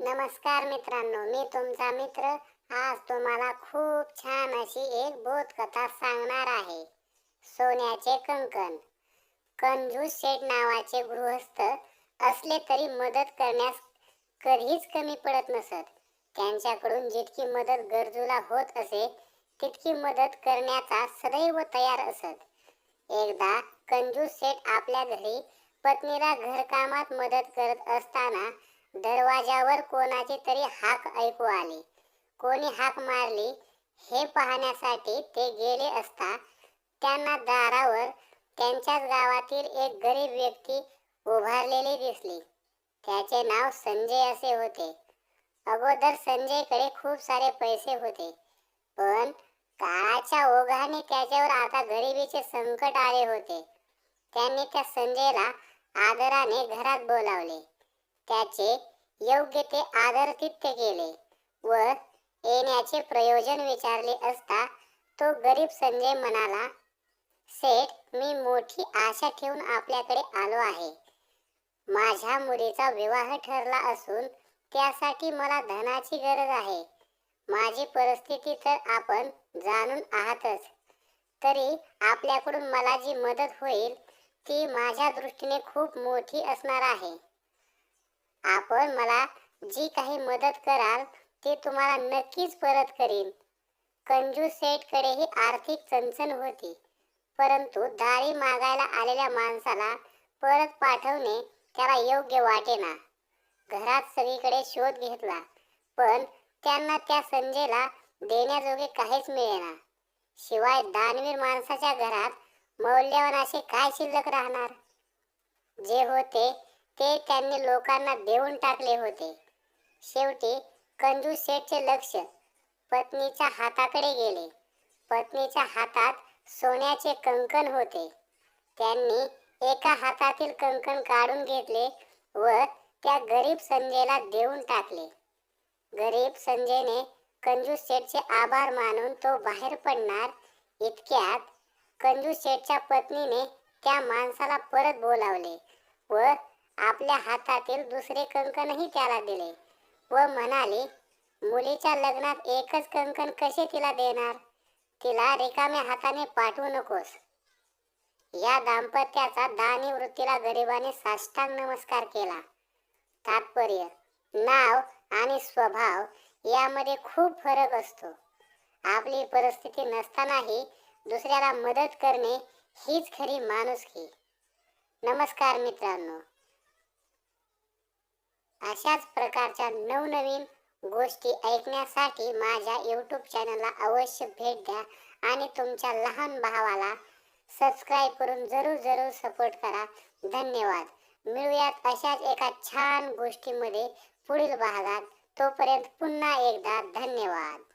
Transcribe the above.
नमस्कार मित्रांनो मी तुमचा मित्र. आज तुम्हाला खूप छान अशी एक बोधकथा सांगणार आहे. सोन्याचे कंकण. कंजूस शेठ नावाचे गृहस्थ असले तरी मदत करण्यास कधीच कमी पडत नसत. त्यांच्याकडून जितकी मदत गरजूला होत असे तितकी मदत करण्याचा सदैव तयार असत. एकदा कंजूस शेठ आपल्या घरी पत्नीला घरकामात मदत करत असताना दरवाजावर कोणाची तरी हाक ऐकू आली. कोणी हाक मारली हे पाहण्यासाठी ते गेले असता त्यांना दारावर त्यांच्याच गावातील एक गरीब व्यक्ती उभारलेली दिसली. त्याचे नाव संजय असे होते. अगोदर संजयकडे खूप सारे पैसे होते. पण काळाच्या ओघाने त्याच्यावर आता गरिबीचे संकट आले होते. त्यांनी त्या संजयला आदराने घरात बोलावले. त्याचे योग्य ते आदरातिथ्य केले व येण्याचे प्रयोजन विचारले असता तो गरीब संजय म्हणाला सेठ मी मोठी आशा ठेवून आपल्याकडे आलो आहे. माझ्या मुलीचा विवाह ठरला असून त्यासाठी मला धनाची गरज आहे. माझी परिस्थिती तर आपण जाणून आहातच. तरी आपल्याकडून मला जी मदत होईल ती माझ्या दृष्टीने खूप मोठी असणार आहे. आपण मला जी काही मदत कराल ती तुम्हाला नक्कीच परत करीन. कंजूस सेठकडेही आर्थिक चणचण होती. परंतु दारी मागायला आलेल्या माणसाला परत पाठवणे त्याला योग्य वाटेना. घरात सगळीकडे शोध घेतला पण त्यांना त्या संजयला देण्याजोगे काहीच मिळेना. शिवाय दानवीर माणसाच्या घरात मौल्यवान असे काय शिल्लक राहणार? जे होते ते त्यांनी लोकांना देऊन टाकले होते. शेवटी कंजू शेठचे लक्ष पत्नीच्या हाताकडे गेले. पत्नीच्या हातात सोन्याचे कंकण होते. त्यांनी एका हातातील कंकण काढून घेतले व त्या गरीब संजयला देऊन टाकले. गरीब संजयने कंजू शेठचे आभार मानून तो बाहेर पडणार इतक्यात कंजू शेठच्या पत्नीने त्या माणसाला परत बोलावले व आपल्या हातातील दुसरे कंकणही त्याला दिले. व म्हणाले मुलीच्या लग्नात एकच कंकण कसे तिला देणार? तिला रिकाम्या हाताने पाठवू नकोस. या दाम्पत्याचा दानी वृत्तीला गरिबाने साष्टांग नमस्कार केला. तात्पर्य नाव आणि स्वभाव यामध्ये खूप फरक असतो. आपली परिस्थिती नसतानाही दुसऱ्याला मदत करणे हीच खरी माणुसकी. नमस्कार मित्रांनो. अशाच प्रकारच्या नवनवीन गोष्टी ऐकण्यासाठी माझ्या यूट्यूब चॅनलला अवश्य भेट द्या आणि तुमच्या लहान भावाला सबस्क्राईब करून जरूर जरूर सपोर्ट करा. धन्यवाद. मिळूयात अशाच एका छान गोष्टीमध्ये पुढील भागात. तोपर्यंत पुन्हा एकदा धन्यवाद.